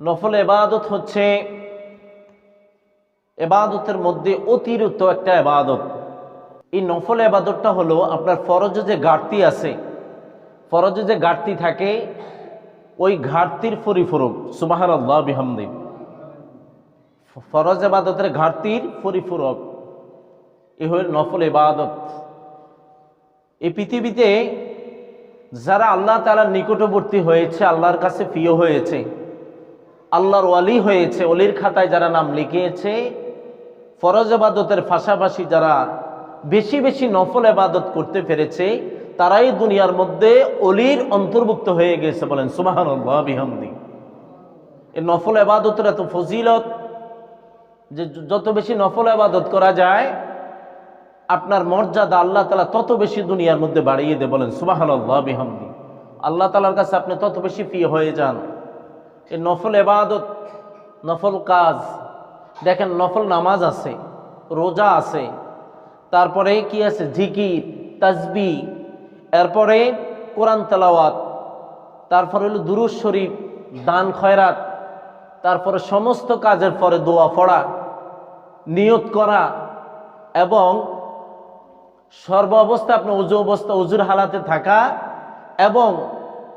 নফল এবাদত হচ্ছে এবাদতের মধ্যে অতিরিক্ত একটা এবাদত। এই নফল এবাদতটা হলো আপনার ফরজে যে ঘাটতি আছে, ফরজে যে ঘাটতি থাকে, ওই ঘাটতির পরিপূরক সুবাহান আল্লাহ বিহামদি। ফরজ এবাদতের ঘাটতির পরিপূরক, এ হল নফল এবাদত। এই পৃথিবীতে যারা আল্লাহ তালার নিকটবর্তী হয়েছে, আল্লাহর কাছে প্রিয় হয়েছে আল্লাহর ওয়ালি হয়েছে অলির খাতায় যারা নাম লিখিয়েছে, ফরজ এবাদতের পাশাপাশি যারা বেশি বেশি নফল এবাদত করতে পেরেছে, তারাই দুনিয়ার মধ্যে অলির অন্তর্ভুক্ত হয়ে গেছে বলেন সুবাহান এই নফল এবাদতের এত ফজিলত যে যত বেশি নফল আবাদত করা যায়, আপনার মর্যাদা আল্লাহ তালা তত বেশি দুনিয়ার মধ্যে বাড়িয়ে দে বলেন সুবাহান আল্লাহ তালার কাছে আপনি তত বেশি প্রিয় হয়ে যান। এই নফল এবাদত, নফল কাজ। দেখেন, নফল নামাজ আছে, রোজা আছে, তারপরে কি আছে? জিকির, তাজবি, এরপরে কোরআন তেলাওয়াত, তারপরে হলো দুরুজ শরীফ, দান খয়রাত, তারপরে সমস্ত কাজের পরে দোয়া পড়া, নিয়ত করা এবং সর্ব অবস্থা আপনার উজু অবস্থা, উজুর হালাতে থাকা এবং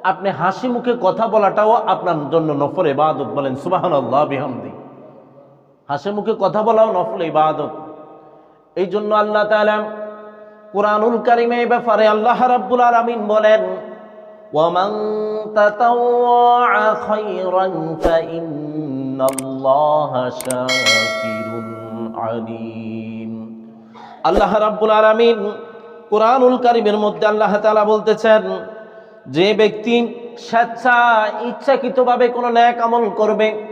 আপনি হাসি মুখে কথা বলাটাও আপনার জন্য নফল ইবাদত বলেন সুবাহান আল্লাহ বিহামদি হাসি মুখে কথা বলাও নফল ইবাদত এই জন্য আল্লাহ তাআলা কোরআনুল কারিমে এই ব্যাপারে আল্লাহ রাব্বুল আলামিন বলেন ومن تطوع خيرا فإن الله شاكر عليم আল্লাহ রাব্বুল আলামিন কোরআনুল কারিমের মধ্যে আল্লাহ তাআলা বলতেছেন যে ব্যক্তি স্বেচ্ছা ইচ্ছাকৃতভাবে কোনো ন্যাক আমল করবে,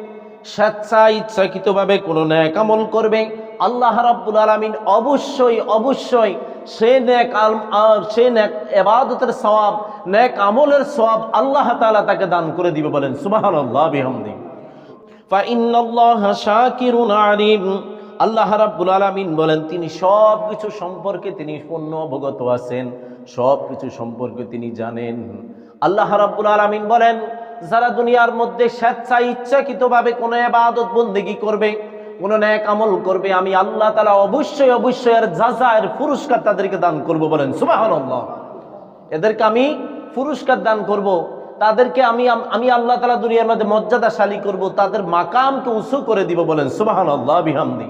স্বেচ্ছা ইচ্ছাকৃতভাবে কোনো ন্যাক আমল করবে, আল্লাহ রাব্বুল আলামিন অবশ্যই অবশ্যই সে আল- সে নেক এবাদতের সওয়াব নেক আমলের সওয়াব আল্লাহ তাআলা তাকে দান করে দিবে বলেন সুবহানাল্লাহ বিহামদি। ফাইন্নাল্লাহা শাকিরুন আলিম। আল্লাহ রাব্বুল আলামিন বলেন, তিনি সব কিছু সম্পর্কে তিনি পূর্ণ অবগত আছেন সব কিছু সম্পর্কে তিনি জানেন। আল্লাহ রাব্বুল আলামিন বলেন, যারা দুনিয়ার মধ্যে স্বেচ্ছা ইচ্ছাকৃতভাবে কোনো ইবাদত বন্দেগী করবে, কোন ন্যাক আমল করবে, আমি আল্লাহ তালা অবশ্যই অবশ্যই এর যাজা এর পুরস্কার তাদেরকে দান করব বলেন। সুবহানাল্লাহ। এদেরকে আমি পুরস্কার দান করব, তাদেরকে আমি আমি আল্লাহ তালা দুনিয়ার মধ্যে মর্যাদাশালী করব, তাদের মাকামকে উঁচু করে দিব বলেন। সুবাহান আল্লাহ বিহামদি।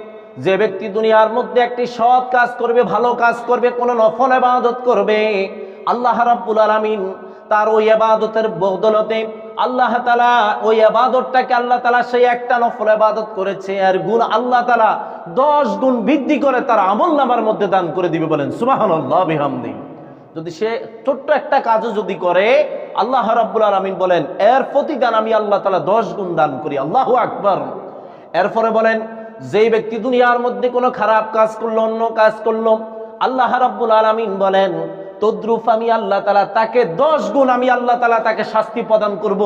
যে ব্যক্তি দুনিয়ার মধ্যে একটি সৎ কাজ করবে, ভালো কাজ করবে, কোন নফল এবাদত করবে, আল্লাহ রাব্বুল আলামিন তার ওই ইবাদতের বদলতে আল্লাহ তালা ওই ইবাদতটাকে আল্লাহ তালা সেই একটা নফল ইবাদত করেছে আর গুণ আল্লাহ তালা দশ গুণ বৃদ্ধি করে তার আমল নামার মধ্যে দান করে দিবে বলেন বিহামদি। যদি সে ছোট্ট একটা কাজও যদি করে, আল্লাহ রাব্বুল আলামিন বলেন, এর প্রতিদান আমি আল্লাহ তালা দশ গুণ দান করি, আল্লাহ আকবার। এরপরে বলেন যেই ব্যক্তি দুনিয়ার মধ্যে কোনো খারাপ কাজ করল, অন্য কাজ করল, আল্লাহ রাব্বুল আলামিন বলেন তদ্রুপ আমি আল্লাহ তালা তাকে দশ গুণ আমি আল্লাহ তালা তাকে শাস্তি প্রদান করব।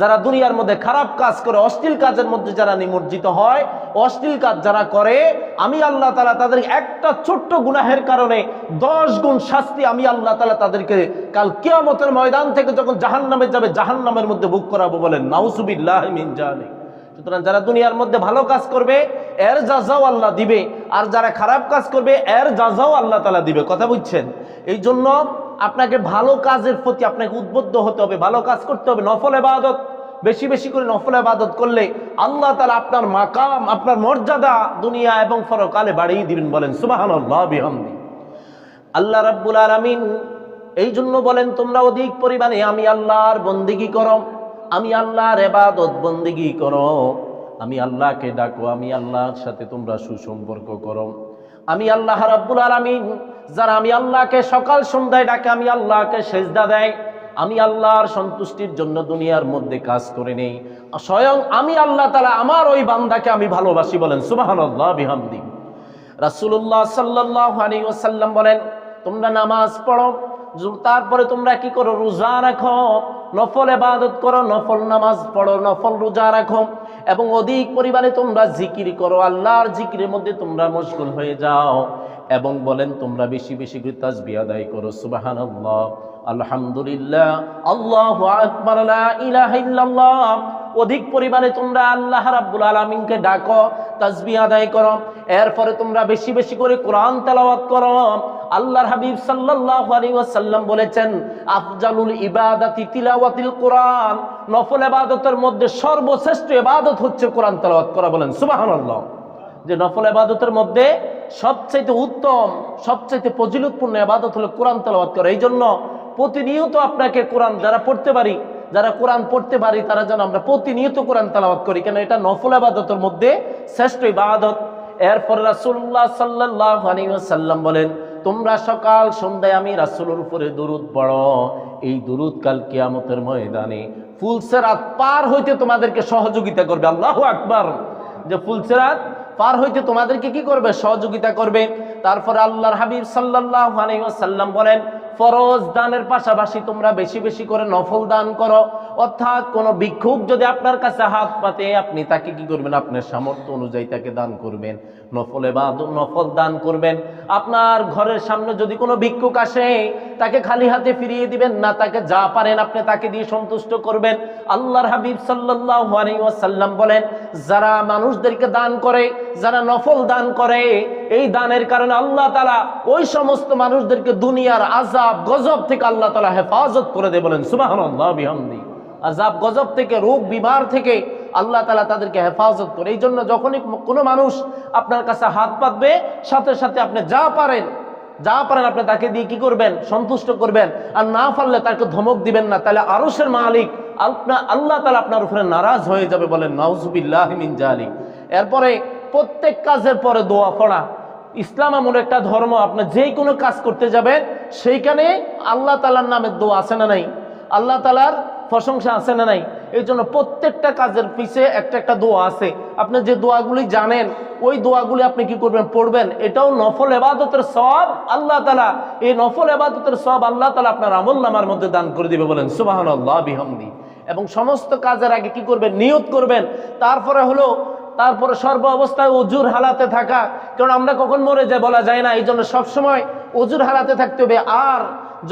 যারা দুনিয়ার মধ্যে খারাপ কাজ করে, অশ্লীল কাজের মধ্যে যারা নিমজ্জিত হয়, অশ্লীল কাজ যারা করে, আমি আল্লাহ তালা তাদের একটা ছোট্ট গুনাহের কারণে দশ গুণ শাস্তি আমি আল্লাহ তালা তাদেরকে কাল কিয়ামতের ময়দান থেকে যখন জাহান নামে যাবে জাহান নামের মধ্যে বুক করাবো বলেন নাউসুবিল্লাহ মিন জালিক। সুতরাং যারা দুনিয়ার মধ্যে ভালো কাজ করবে, এর যাজাও আল্লাহ দিবে। আর যারা খারাপ কাজ করবে, এর যাজাও আল্লাহ তালা দিবে। কথা বুঝছেন? এই জন্য আপনাকে ভালো কাজের প্রতি আপনাকে উদ্বুদ্ধ হতে হবে, ভালো কাজ করতে হবে। নফল এবাদত বেশি বেশি করে নফল এবাদত করলে আল্লাহ তালা আপনার মাকাম, আপনার মর্যাদা দুনিয়া এবং ফরকালে বাড়িয়ে দিবেন বলেন সুবাহান আল্লাহ রাব্বুল আলামিন এই জন্য বলেন, তোমরা অধিক পরিমাণে আমি আল্লাহর বন্দিগি করো। আমি আল্লাহর এবাদত বন্দিগি করো। আমি আল্লাহকে ডাকো, আমি আল্লাহর সাথে তোমরা সুসম্পর্ক করো। আমি আল্লাহ রাব্বুল আলামিন, যারা আমি আল্লাহকে সকাল সন্ধ্যায় ডাকে, আমি আল্লাহকে সেজদা দেয়। আমি আল্লাহর সন্তুষ্টির জন্য দুনিয়ার মধ্যে কাজ করে নেই। স্বয়ং আমি আল্লাহ তালা আমার ওই বান্দাকে আমি ভালোবাসি বলেন সুবাহান আল্লাহ বিহামদি। রাসূলুল্লাহ সাল্লাল্লাহু আলাইহি ওয়াসাল্লাম বলেন, তোমরা নামাজ পড়ো তারপরে তোমরা কি করো? রোজা রাখো। নফল ইবাদত করো, নফল নামাজ পড়ো, নফল রোজা রাখো। এবং অধিক পরিমাণে তোমরা জিকির করো। আল্লাহর জিকিরের মধ্যে তোমরা মশগুল হয়ে যাও। এবং বলেন, তোমরা বেশি বেশি করে তাসবিহ আদায় করো। সুবহানাল্লাহ। আলহামদুলিল্লাহ। আল্লাহু আকবার। ইলাহা ইল্লাল্লাহ। অধিক পরিমাণে তোমরা আল্লাহ রাব্বুল আলামিনকে ডাকো তাসবিহ আদায় করো। এরপরে তোমরা বেশি বেশি করে কোরআন তেলাওয়াত করো। আল্লাহর হাবিব সাল্লাল্লাহু আলাইহি ওয়াসাল্লাম বলেছেন, আফজালুল ইবাদাতি তিলাওয়াতিল কোরআন। নফল ইবাদতের মধ্যে সর্বশ্রেষ্ঠ ইবাদত হচ্ছে কোরআন তেলাওয়াত করা। বলেন, সুবহানাল্লাহ। যে নফল ইবাদতের মধ্যে সবচাইতে উত্তম, সবচাইতে ফজিলতপূর্ণ ইবাদত হলো কোরআন তেলাওয়াত করা। এই জন্য প্রতিনিয়ত আপনাকে কোরআন যারা পড়তে পারি, যারা কোরআন পড়তে পারি, তারা যেন আমরা প্রতিনিয়ত কোরআন তেলাওয়াত করি। কেন এটা নফল ইবাদতের মধ্যে শ্রেষ্ঠ ইবাদত। এরপর রাসূলুল্লাহ সাল্লাল্লাহু আলাইহি ওয়াসাল্লাম বলেন তোমরা সকাল সন্ধ্যায় আমি রাসুলোর উপরে দরুদ পড়ো। এই দরুদ কাল কিয়ামতের ময়দানে ফুলসেরাত পার হইতে তোমাদেরকে সহযোগিতা করবে। আল্লাহ আকবার। যে ফুলসেরাত পার হইতে তোমাদেরকে কি করবে? সহযোগিতা করবে। তারপর আল্লাহর হাবিব সাল্লাহ আলাইসাল্লাম বলেন ফরজ দানের পাশাপাশি তোমরা বেশি বেশি করে নফল দান করো। অর্থাৎ কোন ভিক্ষুক যদি আপনার কাছে হাত পাতে, আপনি তাকে কি করবেন? আপনার সামর্থ্য অনুযায়ী তাকে দান করবেন। নফলে বা নফল দান করবেন। আপনার ঘরের সামনে যদি কোনো ভিক্ষুক আসে, তাকে খালি হাতে ফিরিয়ে দিবেন না, তাকে যা পারেন আপনি তাকে দিয়ে সন্তুষ্ট করবেন। আল্লাহর হাবিব সাল্লাল্লাহু বলেন, যারা মানুষদেরকে দান করে, যারা নফল দান করে, এই দানের কারণে আল্লাহ তাআলা ওই সমস্ত মানুষদেরকে দুনিয়ার আযাব গজব থেকে আল্লাহ তাআলা হেফাজত করে দেয় বলেন বিহামদি। আজাব গজব থেকে, রোগ বিমার থেকে আল্লাহ তালা তাদেরকে হেফাজত করে। এই জন্য যখনই কোনো মানুষ আপনার কাছে হাত পাতবে, সাথে সাথে আপনি যা পারেন যা পারেন আপনি তাকে দিয়ে কি করবেন? সন্তুষ্ট করবেন। আর না পারলে তাকে ধমক দিবেন না। তাহলে আরসের মালিক আপনার আল্লাহ তালা আপনার উপরে নারাজ হয়ে যাবে বলেন, নাউজুবিল্লাহ মিন জালিক। এরপরে প্রত্যেক কাজের পরে দোয়া পড়া। ইসলাম এমন একটা ধর্ম, আপনি যে কোনো কাজ করতে যাবেন, সেইখানে আল্লাহ তালার নামের দোয়া আছে না নাই? আল্লাহ তালার প্রশংসা আছে না নাই? এই জন্য প্রত্যেকটা কাজের পিছে একটা একটা দোয়া আছে। আপনি যে দোয়াগুলি জানেন, ওই দোয়াগুলি আপনি কি করবেন, পড়বেন? এটাও নফল এবাদতের সব আল্লাহ তালা এই নফল এবাদতের সব আল্লাহ তালা আপনার আমল নামার মধ্যে দান করে দিবে বলেন সুবাহান আল্লাহ বিহামদি। এবং সমস্ত কাজের আগে কি করবেন, নিয়ত করবেন। তারপরে হলো তারপরে সর্ব অবস্থায় অজুর হালাতে থাকা, কারণ আমরা কখন মরে যায় বলা যায় না এই জন্য সবসময় অজুর হালাতে থাকতে হবে। আর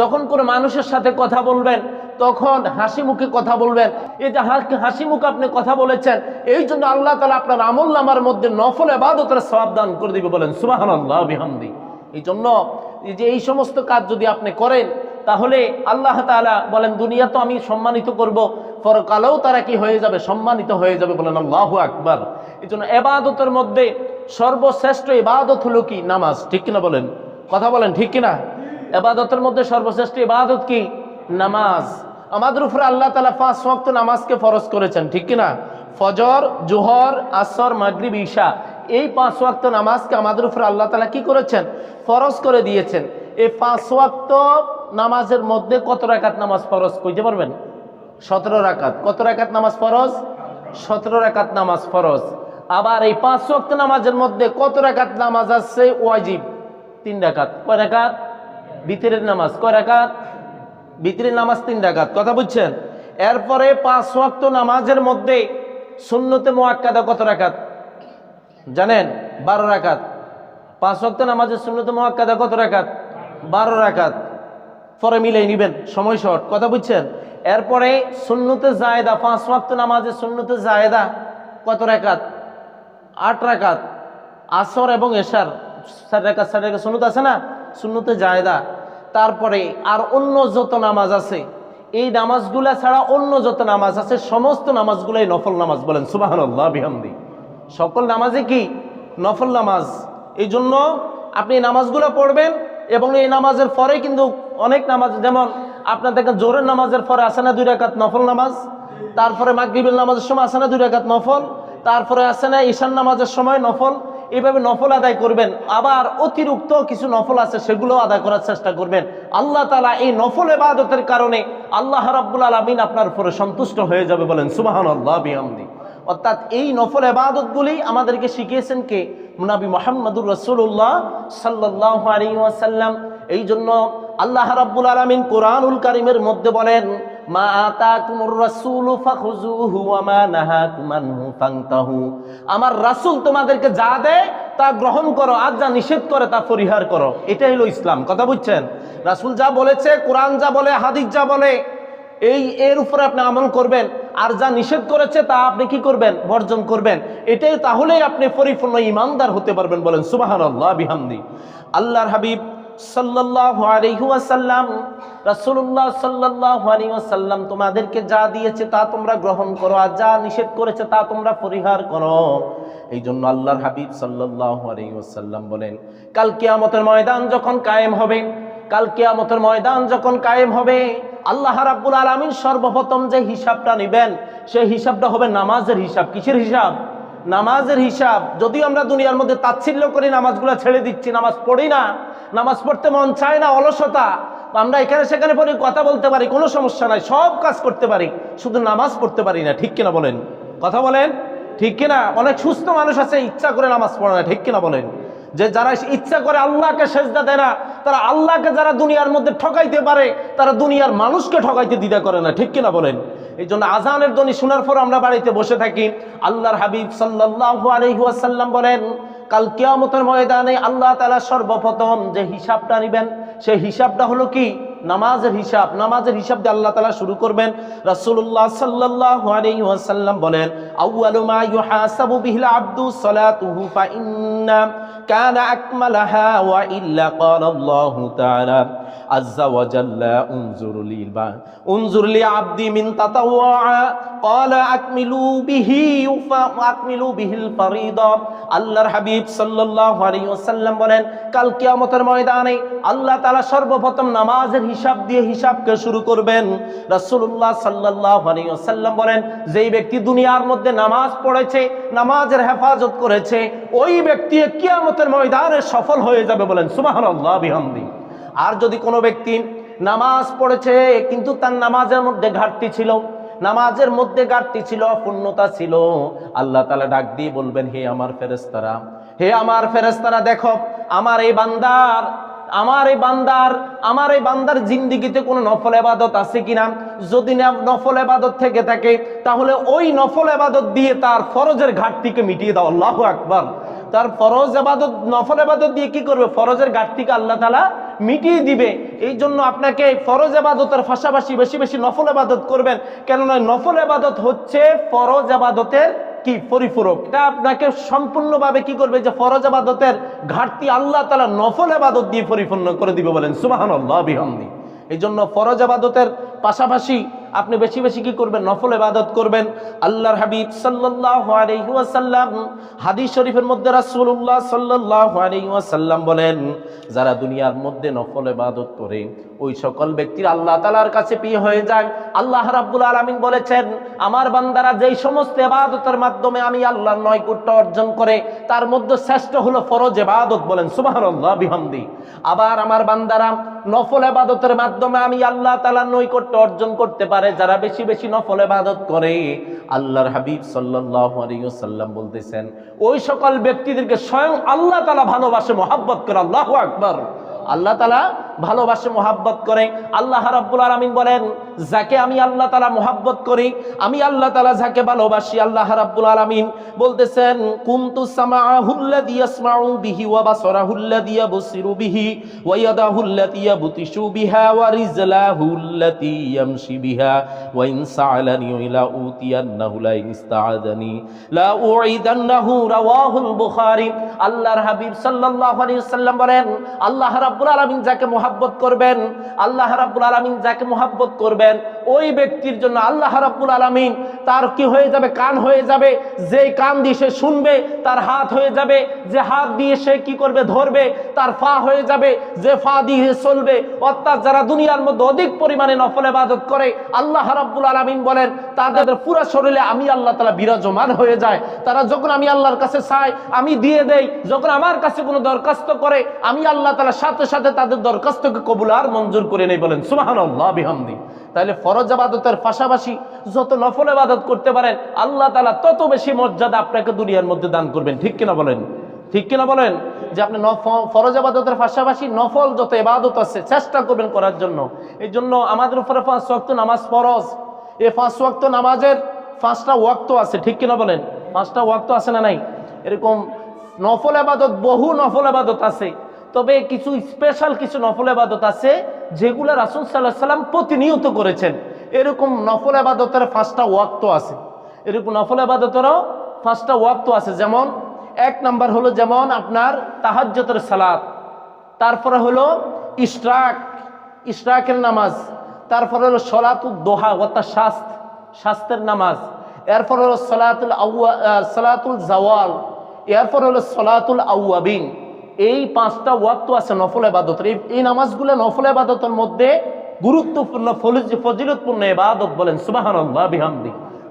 যখন কোনো মানুষের সাথে কথা বলবেন, তখন হাসি মুখে কথা বলবেন। এই যে হাসি মুখে আপনি কথা বলেছেন এই জন্য আল্লাহ তালা আপনার আমল নামার মধ্যে নফল এবাদতের সব দান করে দিবে বলেন সুবাহান আল্লাহ বিহামদি। এই জন্য এই যে এই সমস্ত কাজ যদি আপনি করেন তাহলে আল্লাহ তাআলা বলেন, দুনিয়া তো আমি সম্মানিত করব। পরকালেও তারা কি হয়ে যাবে? সম্মানিত হয়ে যাবে বলেন আল্লাহু আকবার। এই জন্য এবাদতের মধ্যে সর্বশ্রেষ্ঠ ইবাদত হলো কি? নামাজ। ঠিক কিনা বলেন? কথা বলেন, ঠিক কিনা? এবাদতের মধ্যে সর্বশ্রেষ্ঠ ইবাদত কি? নামাজ। আমাদের উপরে আল্লাহ তালা পাঁচ ওয়াক্ত নামাজকে ফরজ করেছেন, ঠিক কিনা? ফজর, জোহর, আসর, মাগরিব, ঈশা, এই পাঁচ ওয়াক্ত নামাজকে আমাদের উপরে আল্লাহ তালা কি করেছেন? ফরজ করে দিয়েছেন। এই পাঁচ ওয়াক্ত নামাজের মধ্যে কত রাকাত নামাজ ফরজ কইতে পারবেন? সতেরো রাকাত। কত রাকাত নামাজ ফরজ? সতেরো রাকাত নামাজ ফরজ। আবার এই পাঁচ ওয়াক্ত নামাজের মধ্যে কত রাকাত নামাজ আছে? ওয়াজিব। তিন রাকাত। কয় রাকাত? বিতরের নামাজ। কয় রাকাত? বিতরের নামাজ তিন রাকাত। কথা বুঝছেন? এরপরে পাঁচ ওয়াক্ত নামাজের মধ্যে শূন্যতে মোয়াক্কাদা কত রাকাত? জানেন? বারো রাকাত। পাঁচ ওয়াক্ত নামাজের শূন্যতে মোয়াক্কাদা কত রাকাত? বারো রাকাত। পরে মিলাই নিবেন, সময় শর্ট। কথা বুঝছেন? এরপরে সুন্নতে জায়দা, পাঁচ ওয়াক্ত নামাজের সুন্নতে জায়দা, কত রাকাত? আট রাকাত। আসর এবং এশার, চার রেখাত চার রাকাত সুন্নত আছে না? সুন্নতে জায়দা। তারপরে আর অন্য যত নামাজ আছে, এই নামাজগুলা ছাড়া অন্য যত নামাজ আছে, সমস্ত নামাজগুলাই নফল নামাজ বলেন সুবাহান্লাহ বিহামদি। সকল নামাজে কি? নফল নামাজ। এই জন্য আপনি নামাজগুলো পড়বেন এবং এই নামাজের পরে কিন্তু অনেক নামাজ, যেমন আপনার দেখেন জোরের নামাজের পরে আসে না দুই রাকাত নফল নামাজ, তারপরে মাগরিবের নামাজের সময় আসে না দুই রাকাত নফল, তারপরে আসে না ঈশান নামাজের সময় নফল। এইভাবে নফল আদায় করবেন, আবার অতিরিক্ত কিছু নফল আছে সেগুলো আদায় করার চেষ্টা করবেন। আল্লাহ তালা এই নফল এবাদতের কারণে আল্লাহ রাব্বুল আলমিন আপনার উপরে সন্তুষ্ট হয়ে যাবে বলেন সুবাহান আল্লাহ বিহামদি। অর্থাৎ এই নফল এবাদতগুলি আমাদেরকে শিখিয়েছেন কে? নবী মোহাম্মদুর রসুল্লাহ সাল্লাহ আলী ওয়াসাল্লাম। এই জন্য আল্লাহ রাব্বুল আলামিন কোরআনুল কারিমের মধ্যে বলেন, মা আতাকুমুর রাসূলু ফাখুযুহু ওয়া মা নাহাকুম আনহু ফান্তাহু। আমার রাসূল তোমাদেরকে যা দেয় তা গ্রহণ করো, আর যা নিষেধ করে তা পরিহার করো। এটাই হলো ইসলাম। কথা বুঝছেন? রাসূল যা বলেছে, কোরআন যা বলে, হাদিস যা বলে, এই এর উপরে আপনি আমল করবেন, আর যা নিষেধ করেছে তা আপনি কি করবেন? বর্জন করবেন। এটাই তাহলেই আপনি পরিপূর্ণ ইমানদার হতে পারবেন বলেন, সুবহানাল্লাহ, বিহামদি। আল্লাহর হাবিব তোমাদেরকে যা দিয়েছে তা তোমরা গ্রহণ করো আর যা নিষেধ করেছে তা তোমরা পরিহার করো। এই জন্য আল্লাহর হাবিব বলেন ময়দান যখন কায়েম হবে, কাল ময়দান যখন কায়েম হবে, আল্লাহ রাব্বুল আলামিন সর্বপ্রথম যে হিসাবটা নেবেন, সেই হিসাবটা হবে নামাজের হিসাব। কিসের হিসাব? নামাজের হিসাব, যদিও আমরা দুনিয়ার মধ্যে তাচ্ছিল্য করি, নামাজগুলো ছেড়ে দিচ্ছি, নামাজ পড়ি না, নামাজ পড়তে মন চায় না, অলসতা, আমরা এখানে সেখানে পড়ে কথা বলতে পারি, কোনো সমস্যা নাই, সব কাজ করতে পারি, শুধু নামাজ পড়তে পারি না, ঠিক কিনা বলেন? কথা বলেন? ঠিক কিনা? অনেক সুস্থ মানুষ আছে, ইচ্ছা করে নামাজ পড়ে না, ঠিক কিনা বলেন? যে যারা ইচ্ছা করে আল্লাহকে সেজদা দেয় না, তারা আল্লাহকে যারা দুনিয়ার মধ্যে ঠকাইতে পারে, তারা দুনিয়ার মানুষকে ঠকাইতে দ্বিধা করে না, ঠিক কিনা বলেন? এই জন্য আজানের ধ্বনি শোনার পর আমরা বাড়িতে বসে থাকি। আল্লাহর হাবিব সাল্লাহ আলহিহাসাল্লাম বলেন, কাল কেয়ামতের ময়দানে আল্লাহ তালা সর্বপ্রথম যে হিসাবটা নিবেন, সেই হিসাবটা হলো কি? নামাজের হিসাব। নামাজের হিসাব দিয়ে আল্লাহ তালা শুরু করবেন। রাসুল্লাহ সাল্লাহ আলহিহাসাল্লাম বলেন আউয়ালু মা ইউহাসাবু বিহিল আব্দু সালাতুহু ফা ইন্না কানা আকমালাহা ওয়া ইল্লা ক্বালা আল্লাহু তাআলা। আযজা ওয়া জাল্লা, উনজুরু লিল বা, উনজুর লি আবদি মিন তাতাওয়া। ক্বালা আকমিলু বিহি ফা আকমিলু বিহিল ফরিদা। আল্লাহর বলেন, কাল কিয়ামতের ময়দানে আল্লাহ তাআলা সর্বপ্রথম নামাজের হিসাব দিয়ে হিসাবকে শুরু করবেন। রাসূলুল্লাহ সাল্লাল্লাহু আলাইহি ওয়াসাল্লাম বলেন, যেই ব্যক্তি দুনিয়ার মধ্যে নামাজ পড়েছে, নামাজের হেফাজত করেছে, ওই ব্যক্তি কিয়ামতের ময়দানে সফল হয়ে যাবে বলেন বিহামদি। আর যদি কোনো ব্যক্তি নামাজ পড়েছে, কিন্তু তার নামাজের মধ্যে ঘাটতি ছিল, নামাজের মধ্যে ঘাটতি ছিল, অপূর্ণতা ছিল, আল্লাহ তালা ডাক দিয়ে বলবেন, হে আমার ফেরেস্তারা হে আমার ফেরেস্তারা দেখো, আমার এই বান্দার আমার এই বান্দার, আমার এই বান্দার জিন্দিগিতে কোনো নফল এবাদত আছে কিনা? যদি না নফল এবাদত থেকে থাকে, তাহলে ওই নফল এবাদত দিয়ে তার ফরজের ঘাটতিকে মিটিয়ে দাও। আল্লাহ আকবার। তার ফরজ আবাদত নফল আবাদত দিয়ে কি করবে? ফরজের ঘাটতিকে আল্লাহ তালা মিটিয়ে দিবে। এই জন্য আপনাকে ফরজ আবাদতের পাশাপাশি বেশি বেশি নফল আবাদত করবেন। কেননা নফল আবাদত হচ্ছে ফরজ আবাদতের কি পরিপূরক? এটা আপনাকে সম্পূর্ণভাবে কি করবে? যে ফরজ আবাদতের ঘাটতি আল্লাহ তালা নফল আবাদত দিয়ে পরিপূর্ণ করে দিবে বলেন সুবাহান আল্লাহ বিহামদি। এই জন্য ফরজ আবাদতের পাশাপাশি আপনি বেশি বেশি কি করবেন? নফল ইবাদত করবেন। আল্লাহর হাবিব সাল্লাল্লাহু আলাইহি হাদিস শরীফের মধ্যে আলাইহি ওয়াসাল্লাম বলেন, যারা দুনিয়ার মধ্যে নফল ইবাদত করে, ওই সকল ব্যক্তির আল্লাহ তাআলার কাছে প্রিয় হয়ে যায় আল্লাহ রাব্বুল আলামিন বলেছেন, আমার বান্দারা যেই সমস্ত ইবাদতের মাধ্যমে আমি আল্লাহর নৈকট্য অর্জন করে, তার মধ্যে শ্রেষ্ঠ হলো ফরজ এবাদত বলেন, সুবহানাল্লাহ, বিহামদি। আবার আমার বান্দারা নফল এবাদতের মাধ্যমে আমি আল্লাহ তাআলার নৈকট্য অর্জন করতে পারে। যারা বেশি বেশি নফল ইবাদত করে, আল্লাহর হাবিব ওয়াসাল্লাম বলতেছেন, ওই সকল ব্যক্তিদেরকে স্বয়ং আল্লাহ তালা ভালোবাসে, মহাব্বত করে, আল্লাহ আকবর। আল্লাহ তালা ভালোবাসে, মোহাব্বত করে। আল্লাহ রাব্বুল আলামিন বলেন, যাকে আমি আল্লাহ তালা মোহাব্বত করি, আমি আল্লাহ তালা যাকে ভালোবাসি, আল্লাহ রাব্বুল আলামিন বলতেছেন, কুনতু সামাহুল্লাযী ইয়াসমাউ বিহি ওয়া বাসারাহুল্লাযী ইয়াবসিরু বিহি ওয়া ইয়াদাহুল্লাতী ইয়াবতিশু বিহা ওয়া রিজলাহুল্লাতী ইয়ামশি বিহা ওয়া ইন সাআলানি ইলা উতিয়ান্নাহু লা ইস্তাআদানি লা উইদান্নাহু রাওয়াহুল বুখারী। আল্লাহর হাবিব সাল্লাল্লাহু আলাইহি ওয়াসাল্লাম বলেন, আল্লাহ রাব্বুল আলামিন যাকে মোহাব্বত করবেন, আল্লাহ রাব্বুল আলামিন যাকে মোহাব্বত করবেন, ওই ব্যক্তির জন্য আল্লাহ রাব্বুল আলামিন তার কি হয়ে যাবে, কান হয়ে যাবে যে কান দিয়ে সে শুনবে, তার হাত হয়ে যাবে, যে হাত দিয়ে সে কি করবে, ধরবে, তার ফা হয়ে যাবে, যে ফা দিয়ে চলবে, অর্থাৎ যারা দুনিয়ার মধ্যে অধিক পরিমাণে নফল ইবাদত করে, আল্লাহ রাব্বুল আলামিন বলেন, তাদের পুরো শরীরে আমি আল্লাহ তাআলা বিরাজমান হয়ে যায়। তারা যখন আমি আল্লাহর কাছে চাই, আমি দিয়ে দেই, যখন আমার কাছে কোনো দরখাস্ত করে, আমি আল্লাহ তাআলার সাথে সাথে তাদের দরখাস্ত দরখাস্তকে কবুল আর মঞ্জুর করে নেই বলেন সুবাহান আল্লাহ বিহামদি। তাহলে ফরজ আবাদতের পাশাপাশি যত নফল আবাদত করতে পারেন, আল্লাহ তালা তত বেশি মর্যাদা আপনাকে দুনিয়ার মধ্যে দান করবেন। ঠিক কিনা বলেন? ঠিক কিনা বলেন? যে আপনি ফরজ আবাদতের পাশাপাশি নফল যত এবাদত আছে, চেষ্টা করবেন করার জন্য। এই জন্য আমাদের উপরে পাঁচ ওয়াক্ত নামাজ ফরজ। এই পাঁচ ওয়াক্ত নামাজের পাঁচটা ওয়াক্ত আছে, ঠিক কিনা বলেন? পাঁচটা ওয়াক্ত আছে না নাই? এরকম নফল আবাদত, বহু নফল আবাদত আছে। তবে কিছু স্পেশাল কিছু নফল আবাদত আছে যেগুলো রাসুল সাল্লাহ সাল্লাম প্রতিনিয়ত করেছেন। এরকম নফল আবাদতের পাঁচটা ওয়াক্ত আছে। এরকম নফল আবাদতেরও পাঁচটা ওয়াক্ত আছে। যেমন, এক নাম্বার হলো যেমন আপনার তাহাজ্জতের সালাত, তারপরে হলো ইস্ট্রাক ইশরাকের নামাজ, তারপরে হলো সলাতুল দোহা অর্থাৎ শাস্ত শাস্তের নামাজ, এরপর হলো সলাতুল আউয়া সলাতুল জাওয়াল, এরপর হলো সলাতুল আউয়াবিন। এই পাঁচটা ওয়াক্ত আছে নফল এবাদত এই নামাজগুলো নফল এবাদতের মধ্যে গুরুত্বপূর্ণ ফজিলতপূর্ণ এবাদত বলেন সুবাহান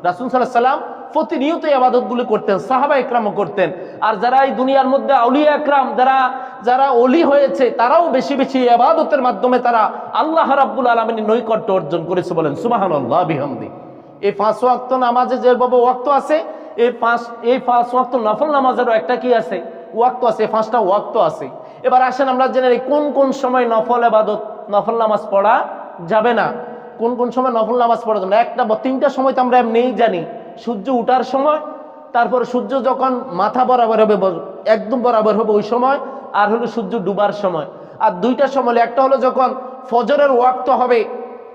রাসুল সাল্লাহ সাল্লাম প্রতিনিয়ত আবাদতগুলি করতেন, সাহাবা একরামও করতেন। আর যারা এই দুনিয়ার মধ্যে আউলিয়া একরাম, যারা যারা অলি হয়েছে, তারাও বেশি বেশি আবাদতের মাধ্যমে তারা আল্লাহ রাব্বুল আলমিনের নৈকট্য অর্জন করেছে বলেন সুবাহান বিহামদি। এই পাঁচ ওয়াক্ত নামাজে যেভাবে ওয়াক্ত আছে, এই পাঁচ এই পাঁচ ওয়াক্ত নফল নামাজেরও একটা কি আছে? ওয়াক্ত আছে, পাঁচটা ওয়াক্ত আছে। এবার আসেন আমরা জেনে কোন কোন সময় নফল আবাদত, নফল নামাজ পড়া যাবে না। কোন কোন সময় নফল নামাজ পড়া যাবে না। একটা তিনটা সময় তো আমরা এমনিই জানি। সূর্য উঠার সময়, তারপর সূর্য যখন মাথা বরাবর হবে একদম বরাবর হবে ওই সময়, আর হলো সূর্য ডুবার সময়। আর দুইটা সময় একটা হলো যখন ফজরের ওয়াক্ত হবে,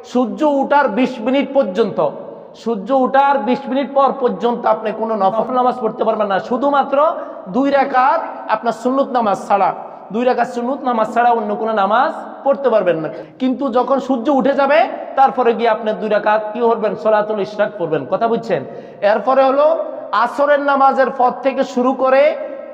সূর্য উঠার বিশ মিনিট পর্যন্ত। সূর্য উঠার বিশ মিনিট পর পর্যন্ত আপনি কোনো নফল নামাজ পড়তে পারবেন না। শুধুমাত্র দুই রাকাত আপনার সুন্নত নামাজ ছাড়া, দুই রাকাত সুন্নত নামাজ ছাড়া অন্য কোনো নামাজ পড়তে পারবেন না। কিন্তু যখন সূর্য উঠে যাবে, তারপরে গিয়ে আপনি দুই রাকাত কি করবেন সলাতুল ইশরাক পড়বেন। কথা বুঝছেন? এরপরে হলো আসরের নামাজের পর থেকে শুরু করে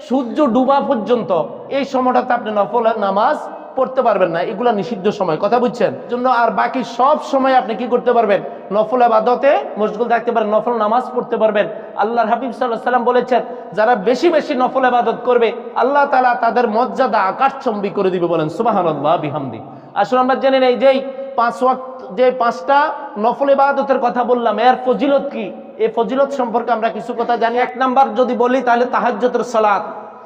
সূর্য ডুবা পর্যন্ত এই সময়টাতে আপনি নফল নামাজ পড়তে পারবেন না, এগুলা নিষিদ্ধ সময়। কথা বুঝছেন? জন্য আর বাকি সব সময় আপনি কি করতে পারবেন? নফল আবাদতে মশগুল থাকতে পারেন, নফল নামাজ পড়তে পারবেন। আল্লাহর হাবিব সাল্লাহ সাল্লাম বলেছেন, যারা বেশি বেশি নফল আবাদত করবে, আল্লাহ তালা তাদের মর্যাদা আকাশচম্বী করে দিবে বলেন সুবাহান আল্লাহ বিহামদি। আসলে আমরা জেনে নেই যেই পাঁচ ওয়াক্ত, যে পাঁচটা নফল ইবাদতের কথা বললাম, এর ফজিলত কি? এই ফজিলত সম্পর্কে আমরা কিছু কথা জানি। এক নাম্বার যদি বলি, তাহলে তাহাজ্জতের সালাত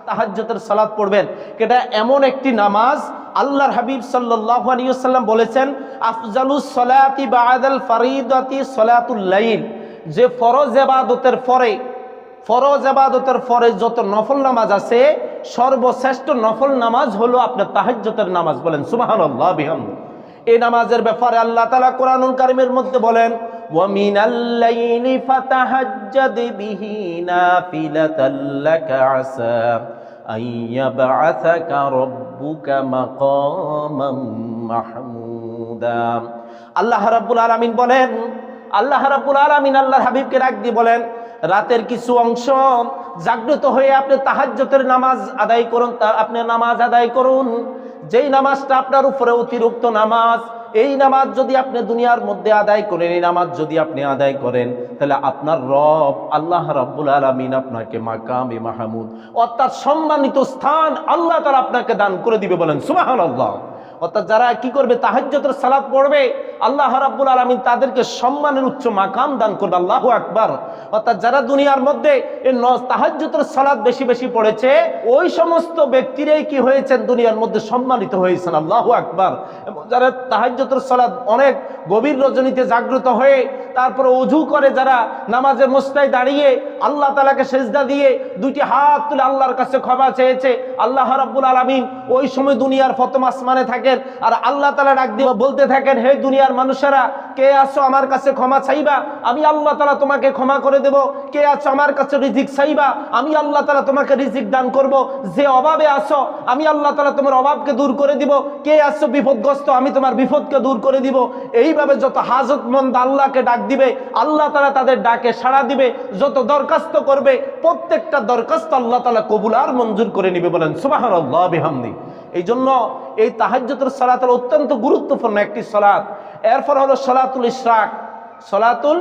তাহাজ্জতের সালাত পড়বেন। এটা এমন একটি নামাজ আল্লাহর হাবিব সাল্লাল্লাহু আলাইহি ওয়াসাল্লাম বলেছেন আফজালুস সালাতি বাদাল ফারিদাতি সালাতুল লাইল যে ফরজ ইবাদতের পরে ফরজ আবাদতের পরে যত নফল নামাজ আছে সর্বশ্রেষ্ঠ নফল নামাজ হলো আপনার তাহাজ্জতের নামাজ বলেন সুবহানাল্লাহ বিহামদি এই নামাজের ব্যাপারে আল্লাহ তাআলা কোরআনুল কারীমের মধ্যে বলেন وَمِنَ اللَّيْلِ فَتَهَجَّدْ بِهِ نَافِلَةً لَكَ عَسَى আল্লাহ রাব্বুল আলামিন বলেন, আল্লাহ রাব্বুল আলামিন আল্লাহ হাবিবকে ডাক দিয়ে বলেন, রাতের কিছু অংশ জাগ্রত হয়ে আপনি তাহাজ্যতের নামাজ আদায় করুন তার আপনি নামাজ আদায় করুন। যেই নামাজটা আপনার উপরে অতিরিক্ত নামাজ এই নামাজ যদি আপনি দুনিয়ার মধ্যে আদায় করেন, এই নামাজ যদি আপনি আদায় করেন, তাহলে আপনার রব, আল্লাহ রব্বুল আলমিন আপনাকে মাকামে মাহমুদ অর্থাৎ সম্মানিত স্থান আল্লাহ তারা আপনাকে দান করে দিবে বলেন সুবহানাল্লাহ। অর্থাৎ যারা কি করবে তাহাজ্জতের সালাত পড়বে, আল্লাহ রাব্বুল আলামিন তাদেরকে সম্মানের উচ্চ মাকাম দান করবে, আল্লাহু আকবার। অর্থাৎ যারা দুনিয়ার মধ্যে এই তাহাজ্জুদের সালাত বেশি বেশি পড়েছে, ওই সমস্ত ব্যক্তিরাই কি হয়েছেন, দুনিয়ার মধ্যে সম্মানিত হয়েছেন, আল্লাহু আকবার। এবং যারা তাহাজ্জুদের সালাত অনেক গভীর রজনীতে জাগ্রত হয়ে, তারপরে অজু করে, যারা নামাজের মোস্তায় দাঁড়িয়ে, আল্লাহ তালাকে সেজদা দিয়ে দুইটি হাত তুলে আল্লাহর কাছে ক্ষমা চেয়েছে, আল্লাহ রাব্বুল আলামিন ওই সময় দুনিয়ার প্রথম আসমানে থাকেন আর আল্লাহ তালা ডাক দিয়ে বলতে থাকেন, হে দুনিয়ার মানুষেরা, কে আছো আমার কাছে ক্ষমা চাইবা? আমি আল্লাহ তালা তোমাকে ক্ষমা করে দেব। কে আছো আমার কাছে রিজিক চাইবা? আমি আল্লাহ তালা তোমাকে রিজিক দান করব। যে অভাবে আছো, আমি আল্লাহ তালা তোমার অভাবকে দূর করে দিব। কে আছো বিপদগ্রস্ত, আমি তোমার বিপদকে দূর করে দিব। এইভাবে যত হাজতমন্দ আল্লাহকে ডাক দিবে, আল্লাহ তালা তাদের ডাকে সাড়া দিবে। যত দরখাস্ত করবে, প্রত্যেকটা দরখাস্ত আল্লাহ তালা কবুল আর মঞ্জুর করে নিবে বলেন সুবাহ আল্লাহ বিহামদি। এই জন্য এই তাহাজ্জতের সালাত অত্যন্ত গুরুত্বপূর্ণ একটি সালাত। এরপর হলো সলাতুল ইশরাক। সলাতুল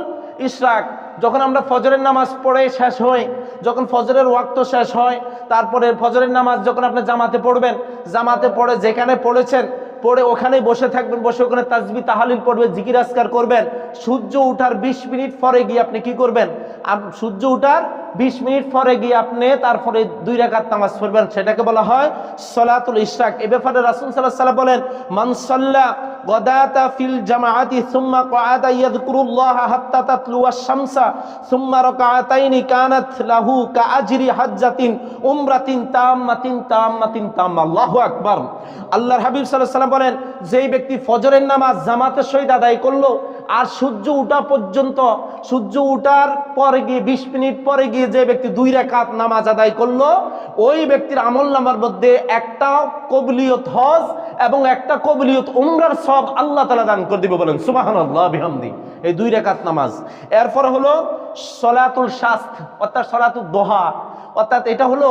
ইশরাক, যখন আমরা ফজরের নামাজ পড়ে শেষ হয় যখন ফজরের ওয়াক্ত শেষ হয়, তারপরে ফজরের নামাজ যখন আপনি জামাতে পড়বেন, জামাতে পড়ে যেখানে পড়েছেন, পড়ে ওখানে বসে থাকবেন, বসে ওখানে তাজবি তাহালিল পড়বেন, জিকির আসকার করবেন, সূর্য উঠার বিশ মিনিট পরে গিয়ে আপনি কি করবেন? সূর্য উঠার বিশ মিনিট পরে গিয়ে আপনি তারপরে দুই রাকাত নামাজ পড়বেন। সেটাকে বলা হয় সলাতুল ইশরাক। এ ব্যাপারে রাসূল সাল্লাল্লাহু আলাইহি বলেন, মান সাল্লা গদাতা ফিল সুম্মা শামসা লাহু উমরাতিন আল্লাহর হাবিব বলেন, যেই ব্যক্তি ফজরের নামাজ জামাতের সহিত আদায় করল, আর সূর্য উঠা পর্যন্ত সূর্য উঠার পরে গিয়ে, বিশ মিনিট পরে গিয়ে যে ব্যক্তি দুই রেখাত নামাজ আদায় করল, ওই ব্যক্তির আমল নামার মধ্যে একটা কবলিয়ত হজ এবং একটা কবলিয়ত উমরার সব আল্লাহ তালা দান করে দিবে বলেন সুবাহান আল্লাহ এই দুই রেখাত নামাজ। এরপর হলো সলাতুল শাস্ত, অর্থাৎ সলাতুল দোহা, অর্থাৎ এটা হলো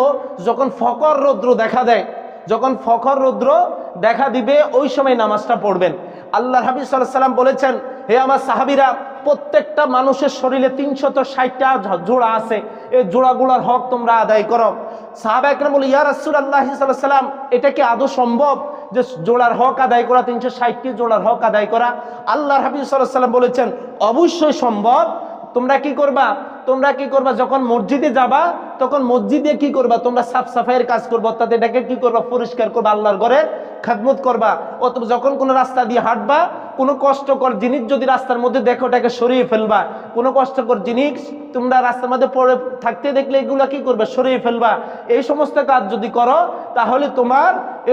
যখন ফকর রৌদ্র দেখা দেয়, যখন ফখর রৌদ্র দেখা দিবে, ওই সময় নামাজটা পড়বেন। আল্লাহ সাল্লাহ সাল্লাম বলেছেন হে আমার সাহাবিরা, প্রত্যেকটা মানুষের শরীরে তিনশত ষাটটা জোড়া আছে। এই জোড়াগুলোর হক তোমরা আদায় করো। সাহাবা একরাম বলে ইয়া রাসুল আল্লাহ সাল্লাম এটা কি আদৌ সম্ভব যে জোড়ার হক আদায় করা, তিনশো ষাটটি জোড়ার হক আদায় করা? আল্লাহর হাবিব সাল্লাম বলেছেন, অবশ্যই সম্ভব। তোমরা কি করবা? তোমরা কি করবা? যখন মসজিদে যাবা, তখন মসজিদে কি করবা? তোমরা সাফ সাফাইয়ের কাজ করব, অর্থাৎ এটাকে কি করবা? পরিষ্কার করবা, আল্লাহর ঘরে খাদমত করবা। অথবা যখন কোনো রাস্তা দিয়ে হাঁটবা কোনো কষ্টকর জিনিস যদি রাস্তার মধ্যে দেখো ওটাকে সরিয়ে ফেলবা, কোনো কষ্টকর জিনিস তোমরা রাস্তার মধ্যে পড়ে থাকতে দেখলে এগুলো কি করবে? সরিয়ে ফেলবা। এই সমস্ত কাজ যদি করো, তাহলে তোমার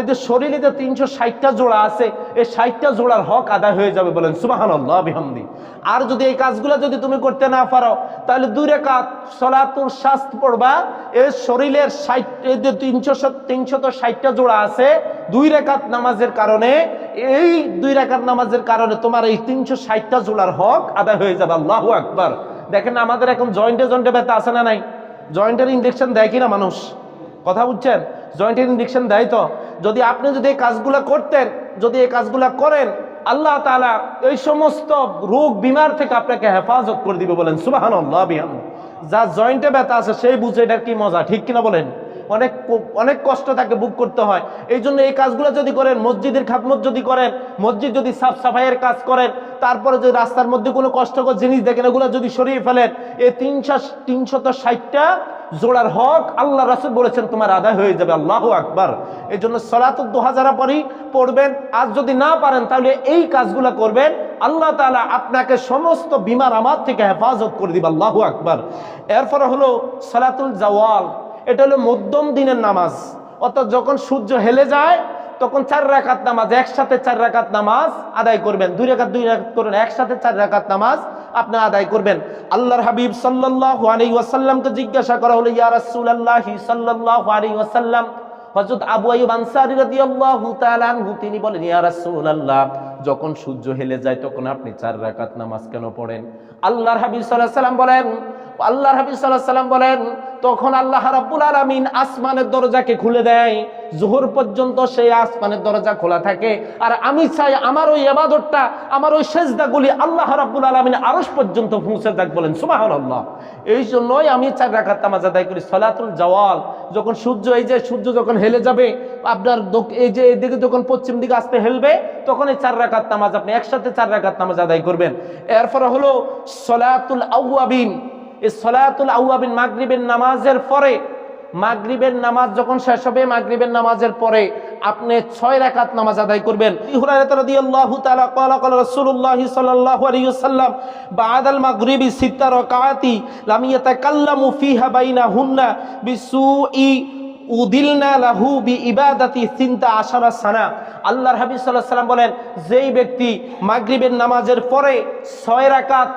যে শরীরে যে তিনশো ষাটটা জোড়া আছে, এই ষাটটা জোড়ার হক আদায় হয়ে যাবে বলেন সুবাহান আল্লাহ বিহামদি। আর যদি এই কাজগুলো যদি তুমি করতে না পারো, তাহলে দুই রেখাত সলাতুল শাস্ত পড়বা এই শরীরের ষাট যে তিনশো তিনশত ষাটটা জোড়া আছে, দুই রেখাত নামাজের কারণে, এই দুই রেখাত নামাজের কারণে তোমার এই তিনশো ষাটটা জোড়ার হক আদায় হয়ে যাবে, আল্লাহ আকবার। দেখেন আমাদের এখন জয়েন্টে জয়েন্টে ব্যথা আছে না নাই? জয়েন্টের ইঞ্জেকশন দেয় কিনা মানুষ? কথা বুঝছেন? জয়েন্টের ইঞ্জেকশন দেয় তো? যদি আপনি যদি এই কাজগুলা করতেন, যদি এই কাজগুলা করেন, আল্লাহ তালা এই সমস্ত রোগ বিমার থেকে আপনাকে হেফাজত করে দিবে বলেন বিহাম যা জয়েন্টে ব্যথা আছে, সেই বুঝে এটার কি মজা, ঠিক কিনা বলেন? অনেক অনেক কষ্ট তাকে বুক করতে হয়। এই জন্য এই কাজগুলো যদি করেন, মসজিদের খাতমত যদি করেন, মসজিদ যদি সাফ সাফাইয়ের কাজ করেন, তারপরে যদি রাস্তার মধ্যে কোনো কষ্টকর জিনিস দেখেন এগুলো যদি সরিয়ে ফেলেন, এই তিনশো, তিনশত ষাটটা জোড়ার হক আল্লাহ রাসুল বলেছেন, তোমার আদায় হয়ে যাবে, আল্লাহ আকবার। এই জন্য সলাত দোহা যারা পরই পড়বেন। আর যদি না পারেন, তাহলে এই কাজগুলো করবেন। আল্লাহ তাআলা আপনাকে সমস্ত বিমার আমার থেকে হেফাজত করে দিবে, আল্লাহ আকবার। এরপরে হলো সলাতুল জাওয়াল। এটা হলো মধ্যম দিনের নামাজ। অর্থাৎ যখন সূর্য হেলে যায়, তখন চার রাকাত নামাজ, একসাথে চার রাকাত নামাজ আদায় করবেন। দুই রাকাত দুই রাকাত করবেন একসাথে চার রাকাত নামাজ আপনি আদায় করবেন। আল্লাহর হাবিব সাল্লাল্লাহু আলাইহি ওয়াসাল্লামকে জিজ্ঞাসা করা হলো, ইয়া রাসূলুল্লাহ সাল্লাল্লাহু আলাইহি ওয়াসাল্লাম, হযরত আবু তিনি বলেন, ইয়া যখন সূর্য হেলে যায়, তখন আপনি চার রাকাত নামাজ কেন পড়েন? আল্লাহর হাবিব সাল্লাল্লাহু আলাইহি বলেন আল্লাহর হাবিব সাল্লাল্লাহু আলাইহি সাল্লাম বলেন, তখন আল্লাহ রাব্বুল আলামিন আসমানের দরজাকে খুলে দেয়। জোহর পর্যন্ত সেই আসমানের দরজা খোলা থাকে। আর আমি চাই আমার ওই ইবাদতটা, আমার ওই সেজদাগুলি আল্লাহ রাব্বুল আলামিন আরশ পর্যন্ত পৌঁছে যাক বলেন, সুবহানাল্লাহ। এই জন্যই আমি চার রাকাত নামাজ আদায় করি, সলাতুল জওয়াল। যখন সূর্য, এই যে সূর্য যখন হেলে যাবে, আপনার এই যে এদিকে যখন পশ্চিম দিকে আসতে হেলবে, তখন এই চার রাকাত নামাজ আপনি একসাথে চার রাকাত নামাজ আদায় করবেন। এরপরে হলো সলাতুল আউয়াবিন। এই সলাতুল আউয়াবিন মাগরিবের নামাজের পরে, মাগরিবের নামাজ যখন শেষ হবে, মাগরিবের নামাজের পরে আপনি ছয় রাকাত নামাজ আদায় করবেন। রাদিয়াল্লাহু তাআলা সাল্লাল্লাহু মাগরিবি সিত্তা বি আশারা সানা। আল্লাহর সাল্লাম বলেন, যেই ব্যক্তি মাগরিবের নামাজের পরে ছয় রাকাত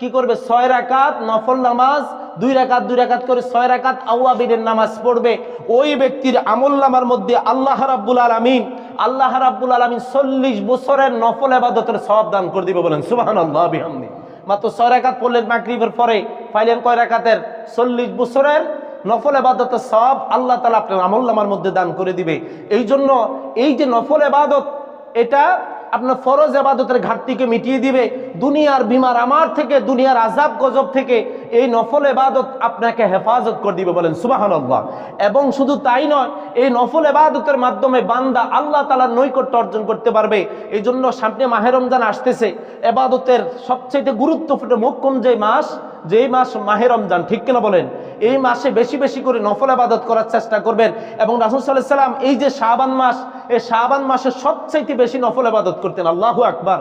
কি করবে? ছয় রাকাত নফল নামাজ, দুই রাকাত দুই রাকাত করে ছয় রাকাত আউয়াবিনের নামাজ পড়বে। ওই ব্যক্তির আমল নামার মধ্যে আল্লাহ রাব্বুল আলামিন, আল্লাহ রাব্বুল আলামিন চল্লিশ বছরের নফল আবাদতের সব দান করে দিবে বলেন, সুবহানাল্লাহ বিহামদি। মাত্র ছয় রাকাত পড়লেন মাগরিবের পরে, পাইলেন কয় রাকাতের? চল্লিশ বছরের নফল এবাদতের সব আল্লাহ তালা আপনার আমল নামার মধ্যে দান করে দিবে। এই জন্য এই যে নফল এবাদত এটা আপনার ফরজ আবাদতের ঘাটতিকে মিটিয়ে দিবে। দুনিয়ার বিমার আমার থেকে, দুনিয়ার আজাব গজব থেকে এই নফল এবাদত আপনাকে হেফাজত করে দিবে বলেন সুবাহান এবং শুধু তাই নয়, এই নফল এবাদতের মাধ্যমে বান্দা আল্লাহ তালার নৈকট্য অর্জন করতে পারবে। এই জন্য সামনে মাহে রমজান আসতেছে। এবাদতের সবচেয়ে গুরুত্বপূর্ণ মোক্ষম যে মাস? যেই মাস মাহে রমজান, ঠিক কিনা বলেন? এই মাসে বেশি বেশি করে নফল আবাদত করার চেষ্টা করবেন। এবং রাসুল সাল্লাহ সাল্লাম এই যে শাহবান মাস, এই শাহবান মাসে সবচাইতে বেশি নফল আবাদত করতেন। আল্লাহু আকবার।